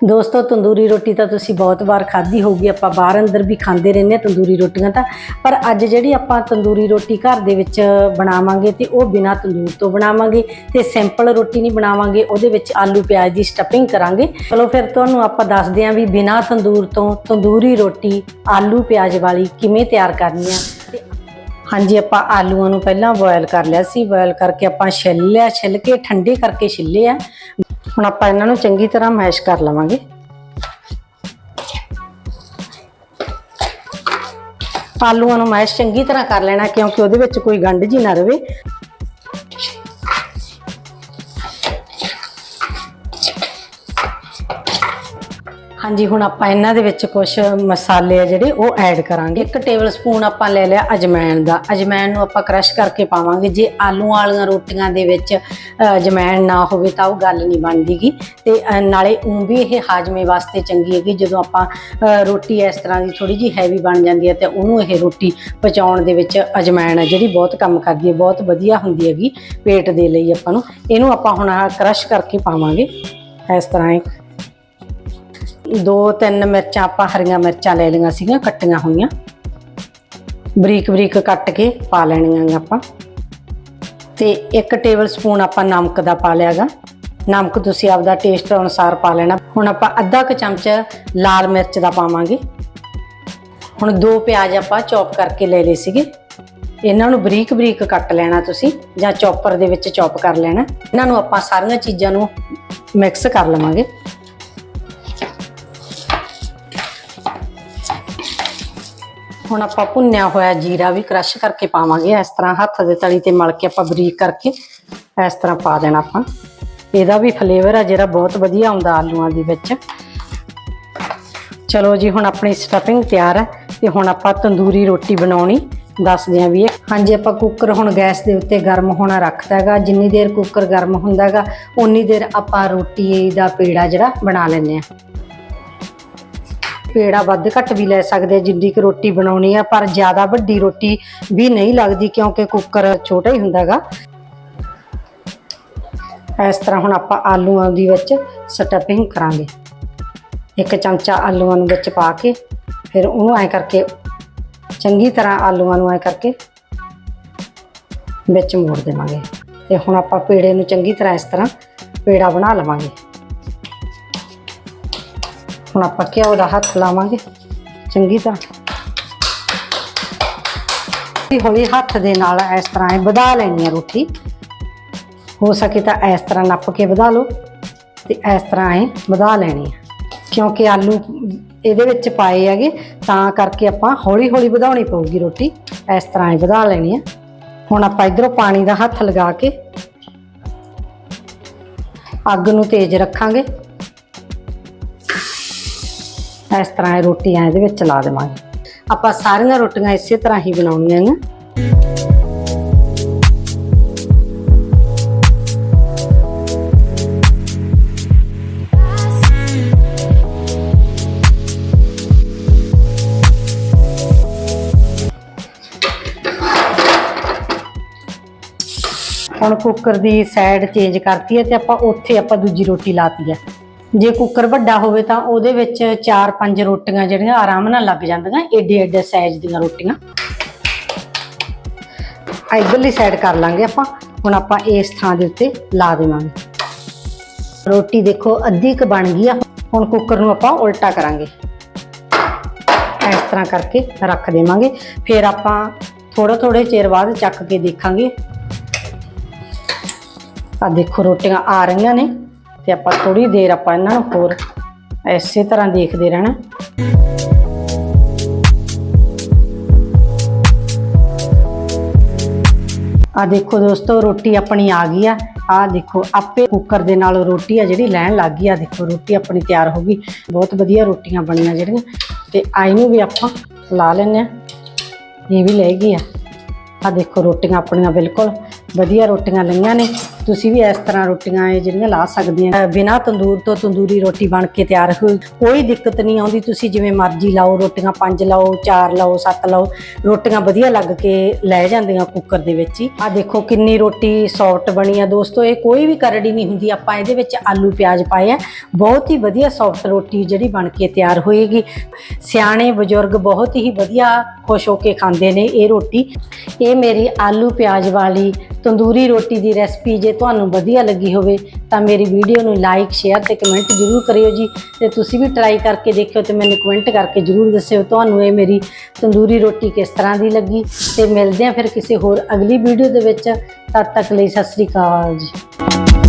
ਦੋਸਤੋ, ਤੰਦੂਰੀ ਰੋਟੀ ਤਾਂ ਤੁਸੀਂ ਬਹੁਤ ਵਾਰ ਖਾਧੀ ਹੋਊਗੀ, ਆਪਾਂ ਬਾਹਰ ਅੰਦਰ ਵੀ ਖਾਂਦੇ ਰਹਿੰਦੇ ਹਾਂ ਤੰਦੂਰੀ ਰੋਟੀਆਂ ਤਾਂ, ਪਰ ਅੱਜ ਜਿਹੜੀ ਆਪਾਂ ਤੰਦੂਰੀ ਰੋਟੀ ਘਰ ਦੇ ਵਿੱਚ ਬਣਾਵਾਂਗੇ ਤੇ ਉਹ ਬਿਨਾ ਤੰਦੂਰ ਤੋਂ ਬਣਾਵਾਂਗੇ ਤੇ ਸਿੰਪਲ ਰੋਟੀ ਨਹੀਂ ਬਣਾਵਾਂਗੇ, ਉਹਦੇ ਵਿੱਚ ਆਲੂ ਪਿਆਜ਼ ਦੀ ਸਟਫਿੰਗ ਕਰਾਂਗੇ। ਚਲੋ ਫਿਰ ਤੁਹਾਨੂੰ ਆਪਾਂ ਦੱਸਦੇ ਹਾਂ ਵੀ ਬਿਨਾ ਤੰਦੂਰ ਤੋਂ ਤੰਦੂਰੀ ਰੋਟੀ, ਆਲੂ ਪਿਆਜ਼ ਵਾਲੀ ਕਿਵੇਂ ਤਿਆਰ ਕਰਨੀ ਆ। ਹਾਂਜੀ, ਆਪਾਂ ਆਲੂਆਂ ਨੂੰ ਪਹਿਲਾਂ ਬੋਇਲ ਕਰ ਲਿਆ ਸੀ ਬੋਇਲ ਕਰਕੇ ਆਪਾਂ ਛਿੱਲ ਲਿਆ, ਛਿੱਲ ਕੇ ਠੰਡੇ ਕਰਕੇ ਛਿੱਲੇ ਆ। ਹੁਣ ਆਪਾਂ ਇਹਨਾਂ ਨੂੰ ਚੰਗੀ ਤਰ੍ਹਾਂ ਮੈਸ਼ ਕਰ ਲਵਾਂਗੇ। ਆਲੂਆਂ ਨੂੰ ਮੈਸ਼ ਚੰਗੀ ਤਰ੍ਹਾਂ ਕਰ ਲੈਣਾ, ਕਿਉਂਕਿ ਉਹਦੇ ਵਿੱਚ ਕੋਈ ਗੰਢ ਜੀ ਨਾ ਰਵੇ। ਹਾਂਜੀ ਹੁਣ ਆਪਾਂ ਇਹਨਾਂ ਦੇ ਵਿੱਚ ਕੁਝ ਮਸਾਲੇ ਆ ਜਿਹੜੇ ਉਹ ਐਡ ਕਰਾਂਗੇ। ਇੱਕ ਟੇਬਲ ਸਪੂਨ ਆਪਾਂ ਲੈ ਲਿਆ ਅਜਮੈਨ ਦਾ। ਅਜਮੈਨ ਨੂੰ ਆਪਾਂ ਕ੍ਰਸ਼ ਕਰਕੇ ਪਾਵਾਂਗੇ। ਜੇ ਆਲੂ ਵਾਲੀਆਂ ਰੋਟੀਆਂ ਦੇ ਵਿੱਚ ਅ, ਅਜਮੈਨ ਨਾ ਹੋਵੇ ਤਾਂ ਉਹ ਗੱਲ ਨਹੀਂ ਬਣਦੀਗੀ। ਤੇ ਅ, ਨਾਲੇ ਉਂ ਵੀ ਇਹ ਹਾਜ਼ਮੇ ਵਾਸਤੇ ਚੰਗੀ ਹੈਗੀ। ਜਦੋਂ ਆਪਾਂ ਰੋਟੀ ਇਸ ਤਰ੍ਹਾਂ ਦੀ ਥੋੜੀ ਜੀ ਹੈਵੀ ਬਣ ਜਾਂਦੀ ਹੈ ਤੇ ਉਹਨੂੰ ਇਹ ਰੋਟੀ ਪਚਾਉਣ ਦੇ ਵਿੱਚ ਅਜਮੈਨ ਹੈ ਜਿਹੜੀ ਬਹੁਤ ਕੰਮ ਕਰਦੀ ਹੈ ਬਹੁਤ ਵਧੀਆ ਹੁੰਦੀ ਹੈਗੀ ਪੇਟ ਦੇ ਲਈ ਆਪਾਂ ਨੂੰ। ਇਹਨੂੰ ਆਪਾਂ ਹੁਣ ਕ੍ਰਸ਼ ਕਰਕੇ ਪਾਵਾਂਗੇ। ਇਸ ਤਰ੍ਹਾਂ ਦੋ ਤਿੰਨ ਮਿਰਚਾਂ ਆਪਾਂ ਹਰੀਆਂ ਮਿਰਚਾਂ ਲੈ ਲਈਆਂ ਸੀਗੀਆਂ, ਕੱਟੀਆਂ ਹੋਈਆਂ। ਬਰੀਕ ਬਰੀਕ ਕੱਟ ਕੇ ਪਾ ਲੈਣੀਆਂ ਆਪਾਂ। ਤੇ ਇੱਕ ਟੇਬਲ ਸਪੂਨ ਆਪਾਂ ਨਮਕ ਦਾ ਪਾ ਲਿਆਗਾ ਨਮਕ ਤੁਸੀਂ ਆਪਦਾ ਟੇਸਟ ਅਨੁਸਾਰ ਪਾ ਲੈਣਾ। ਹੁਣ ਆਪਾਂ ਅੱਧਾ ਕੁ ਚਮਚ ਲਾਲ ਮਿਰਚ ਦਾ ਪਾਵਾਂਗੇ। ਹੁਣ ਦੋ ਪਿਆਜ਼ ਆਪਾਂ ਚੌਪ ਕਰਕੇ ਲੈ ਲਏ ਸੀਗੇ। ਇਹਨਾਂ ਨੂੰ ਬਰੀਕ ਬਰੀਕ ਕੱਟ ਲੈਣਾ ਤੁਸੀਂ, ਜਾਂ ਚੌਪਰ ਦੇ ਵਿੱਚ ਚੌਪ ਕਰ ਲੈਣਾ। ਇਹਨਾਂ ਨੂੰ ਆਪਾਂ ਸਾਰੀਆਂ ਚੀਜ਼ਾਂ ਨੂੰ ਮਿਕਸ ਕਰ ਲਵਾਂਗੇ। ਹੁਣ ਆਪਾਂ ਭੁੰਨਿਆ ਹੋਇਆ ਜੀਰਾ ਵੀ ਕ੍ਰਸ਼ ਕਰਕੇ ਪਾਵਾਂਗੇ। ਇਸ ਤਰ੍ਹਾਂ ਹੱਥ ਦੇ ਤਲੀ ਤੇ ਮਲ ਕੇ ਆਪਾਂ ਬਰੀਕ ਕਰਕੇ ਇਸ ਤਰ੍ਹਾਂ ਪਾ ਦੇਣਾ ਆਪਾਂ। ਇਹਦਾ ਵੀ ਫਲੇਵਰ ਆ ਜਿਹੜਾ ਬਹੁਤ ਵਧੀਆ ਆਉਂਦਾ ਆਲੂਆਂ ਦੇ ਵਿੱਚ। ਚਲੋ ਜੀ, ਹੁਣ ਆਪਣੀ ਸਟਫਿੰਗ ਤਿਆਰ ਹੈ ਤੇ ਹੁਣ ਆਪਾਂ ਤੰਦੂਰੀ ਰੋਟੀ ਬਣਾਉਣੀ। ਦੱਸਦੇ ਆਂ ਵੀ ਇਹ ਹਾਂਜੀ, ਆਪਾਂ ਕੁੱਕਰ ਹੁਣ ਗੈਸ ਦੇ ਉੱਤੇ ਗਰਮ ਹੋਣਾ ਰੱਖਦਾ ਹੈਗਾ। ਜਿੰਨੀ ਦੇਰ ਕੁੱਕਰ ਗਰਮ ਹੁੰਦਾ ਹੈਗਾ ਉਨੀ ਦੇਰ ਆਪਾਂ ਰੋਟੀ ਦਾ ਪੇੜਾ ਜਿਹੜਾ ਬਣਾ ਲੈਂਦੇ ਆ ਪੇੜਾ ਵੱਧ ਘੱਟ ਵੀ ਲੈ ਸਕਦੇ ਜਿੰਨੀ ਕੁ ਰੋਟੀ ਬਣਾਉਣੀ ਆ, ਪਰ ਜ਼ਿਆਦਾ ਵੱਡੀ ਰੋਟੀ ਵੀ ਨਹੀਂ ਲੱਗਦੀ ਕਿਉਂਕਿ ਕੁੱਕਰ ਛੋਟਾ ਹੀ ਹੁੰਦਾਗਾ। ਇਸ ਤਰ੍ਹਾਂ ਹੁਣ ਆਪਾਂ ਆਲੂਆਂ ਦੀ ਵਿੱਚ ਸਟਫਿੰਗ ਕਰਾਂਗੇ। ਇੱਕ ਚਮਚਾ ਆਲੂਆਂ ਨੂੰ ਵਿੱਚ ਪਾ ਕੇ, ਫਿਰ ਉਹਨੂੰ ਐ ਕਰਕੇ, ਚੰਗੀ ਤਰ੍ਹਾਂ ਆਲੂਆਂ ਨੂੰ ਐ ਕਰਕੇ ਵਿੱਚ ਮੋੜ ਦੇਵਾਂਗੇ। ਤੇ ਹੁਣ ਆਪਾਂ ਪੇੜੇ ਨੂੰ ਚੰਗੀ ਤਰ੍ਹਾਂ ਇਸ ਤਰ੍ਹਾਂ ਪੇੜਾ ਬਣਾ ਲਵਾਂਗੇ। ਹੁਣ ਆਪਾਂ ਘਿਓ ਦਾ ਹੱਥ ਲਾਵਾਂਗੇ ਚੰਗੀ ਤਰ੍ਹਾਂ ਹੌਲੀ ਹੌਲੀ ਹੱਥ ਦੇ ਨਾਲ ਇਸ ਤਰ੍ਹਾਂ ਇਹ ਵਧਾ ਲੈਣੀ ਹੈ ਰੋਟੀ। ਹੋ ਸਕੇ ਤਾਂ ਇਸ ਤਰ੍ਹਾਂ ਨੱਪ ਕੇ ਵਧਾ ਲਓ ਤੇ ਇਸ ਤਰ੍ਹਾਂ ਇਹ ਵਧਾ ਲੈਣੀ ਹੈ। ਕਿਉਂਕਿ ਆਲੂ ਇਹਦੇ ਵਿੱਚ ਪਾਏ ਹੈਗੇ, ਤਾਂ ਕਰਕੇ ਆਪਾਂ ਹੌਲੀ ਹੌਲੀ ਵਧਾਉਣੀ ਪਊਗੀ ਰੋਟੀ। ਇਸ ਤਰ੍ਹਾਂ ਇਹ ਵਧਾ ਲੈਣੀ ਹੈ। ਹੁਣ ਆਪਾਂ ਇਧਰੋਂ ਪਾਣੀ ਦਾ ਹੱਥ ਲਗਾ ਕੇ ਅੱਗ ਨੂੰ ਤੇਜ਼ ਰੱਖਾਂਗੇ। ਇਸ ਤਰ੍ਹਾਂ ਇਹ ਰੋਟੀਆਂ ਇਹਦੇ ਵਿੱਚ ਲਾ ਦੇਵਾਂਗੇ। ਆਪਾਂ ਸਾਰੀਆਂ ਰੋਟੀਆਂ ਇਸੇ ਤਰ੍ਹਾਂ ਹੀ ਬਣਾਉਣੀਆਂ ਨੇ। ਹੁਣ ਕੁੱਕਰ ਦੀ ਸਾਈਡ ਚੇਂਜ ਕਰਤੀ ਹੈ ਤੇ ਆਪਾਂ ਉੱਥੇ ਆਪਾਂ ਦੂਜੀ ਰੋਟੀ ਲਾਤੀ ਹੈ। ਜੇ ਕੁੱਕਰ ਵੱਡਾ ਹੋਵੇ ਤਾਂ ਉਹਦੇ ਵਿੱਚ 4-5 ਰੋਟੀਆਂ ਜਿਹੜੀਆਂ ਆਰਾਮ ਨਾਲ ਲੱਗ ਜਾਂਦੀਆਂ, ਏਡੇ ਏਡੇ ਸਾਈਜ਼ ਦੀਆਂ ਰੋਟੀਆਂ। ਇਧਰਲੀ ਸਾਈਡ ਕਰ ਲਾਂਗੇ ਆਪਾਂ। ਹੁਣ ਆਪਾਂ ਇਸ ਥਾਂ ਦੇ ਉੱਤੇ ਲਾ ਦੇਵਾਂਗੇ। ਰੋਟੀ ਦੇਖੋ ਅੱਧੀ ਕ ਬਣ ਗਈ ਆ। ਹੁਣ ਕੁੱਕਰ ਨੂੰ ਆਪਾਂ ਉਲਟਾ ਕਰਾਂਗੇ। ਇਸ ਤਰ੍ਹਾਂ ਕਰਕੇ ਰੱਖ ਦੇਵਾਂਗੇ। ਫਿਰ ਆਪਾਂ ਥੋੜਾ ਥੋੜੇ ਚਿਰ ਬਾਅਦ ਚੱਕ ਕੇ ਦੇਖਾਂਗੇ। ਆ ਦੇਖੋ ਰੋਟੀਆਂ ਆ ਰਹੀਆਂ ਨੇ। ਤੇ ਆਪਾਂ ਥੋੜੀ ਦੇਰ ਆਪਾਂ ਇਹਨਾਂ ਨੂੰ ਹੋਰ ਇਸੇ ਤਰ੍ਹਾਂ ਦੇਖਦੇ ਰਹਿਣਾ। ਆ ਦੇਖੋ ਦੋਸਤੋ, ਰੋਟੀ ਆਪਣੀ ਆ ਗਈ ਆ। ਆ ਦੇਖੋ, ਆਪੇ ਕੁੱਕਰ ਦੇ ਨਾਲ ਰੋਟੀ ਆ ਜਿਹੜੀ ਲੈਣ ਲੱਗ ਗਈ ਆ। ਦੇਖੋ, ਰੋਟੀ ਆਪਣੀ ਤਿਆਰ ਹੋ ਗਈ। ਬਹੁਤ ਵਧੀਆ ਰੋਟੀਆਂ ਬਣੀਆਂ ਜਿਹੜੀਆਂ। ਤੇ ਆਈ ਨੂੰ ਵੀ ਆਪਾਂ ਲਾ ਲੈਨੇ ਆ। ਇਹ ਵੀ ਲੈ ਗਈ ਆ। ਆ ਦੇਖੋ, ਰੋਟੀਆਂ ਆਪਣੀਆਂ ਬਿਲਕੁਲ ਵਧੀਆ ਰੋਟੀਆਂ ਲਈਆਂ ਨੇ। ਤੁਸੀਂ ਵੀ ਇਸ ਤਰ੍ਹਾਂ ਰੋਟੀਆਂ ਇਹ ਜਿਹੜੀਆਂ ਲਾ ਸਕਦੇ ਆ ਬਿਨਾ ਤੰਦੂਰ ਤੋਂ ਤੰਦੂਰੀ ਰੋਟੀ ਬਣ ਕੇ ਤਿਆਰ ਹੋਈ ਕੋਈ ਦਿੱਕਤ ਨਹੀਂ ਆਉਂਦੀ। ਤੁਸੀਂ ਜਿਵੇਂ ਮਰਜ਼ੀ ਲਾਓ, ਰੋਟੀਆਂ ਪੰਜ ਲਾਓ, ਚਾਰ ਲਾਓ, ਸੱਤ ਲਾਓ, ਰੋਟੀਆਂ ਵਧੀਆ ਲੱਗ ਕੇ ਲੈ ਜਾਂਦੀਆਂ ਕੁੱਕਰ ਦੇ ਵਿੱਚ ਹੀ। ਆ ਦੇਖੋ ਕਿੰਨੀ ਰੋਟੀ ਸੌਫਟ ਬਣੀ ਆ ਦੋਸਤੋ, ਇਹ ਕੋਈ ਵੀ ਕਰੜੀ ਨਹੀਂ ਹੁੰਦੀ। ਆਪਾਂ ਇਹਦੇ ਵਿੱਚ ਆਲੂ ਪਿਆਜ਼ ਪਾਏ ਆ। ਬਹੁਤ ਹੀ ਵਧੀਆ ਸੌਫਟ ਰੋਟੀ ਜਿਹੜੀ ਬਣ ਕੇ ਤਿਆਰ ਹੋਏਗੀ। ਸਿਆਣੇ ਬਜ਼ੁਰਗ ਬਹੁਤ ਹੀ ਵਧੀਆ ਖੁਸ਼ ਹੋ ਕੇ ਖਾਂਦੇ ਨੇ ਇਹ ਰੋਟੀ। ਇਹ ਮੇਰੀ ਆਲੂ ਪਿਆਜ਼ ਵਾਲੀ ਤੰਦੂਰੀ ਰੋਟੀ ਦੀ ਰੈਸਪੀ ਜੇ ਤੁਹਾਨੂੰ ਵਧੀਆ ਲੱਗੀ ਹੋਵੇ ਤਾਂ ਮੇਰੀ ਵੀਡੀਓ ਨੂੰ ਲਾਈਕ ਸ਼ੇਅਰ ਤੇ ਕਮੈਂਟ ਜ਼ਰੂਰ ਕਰਿਓ ਜੀ। ਤੇ ਤੁਸੀਂ ਵੀ ਟਰਾਈ ਕਰਕੇ ਦੇਖਿਓ ਤੇ ਮੈਨੂੰ ਕਮੈਂਟ ਕਰਕੇ ਜ਼ਰੂਰ ਦੱਸਿਓ ਤੁਹਾਨੂੰ ਇਹ ਮੇਰੀ ਤੰਦੂਰੀ ਰੋਟੀ ਕਿਸ ਤਰ੍ਹਾਂ ਦੀ ਲੱਗੀ। ਤੇ ਮਿਲਦੇ ਹਾਂ ਫਿਰ ਕਿਸੇ ਹੋਰ ਅਗਲੀ ਵੀਡੀਓ ਦੇ ਵਿੱਚ। ਤਦ ਤੱਕ ਲਈ ਸਤਿ ਸ੍ਰੀ ਅਕਾਲ ਜੀ।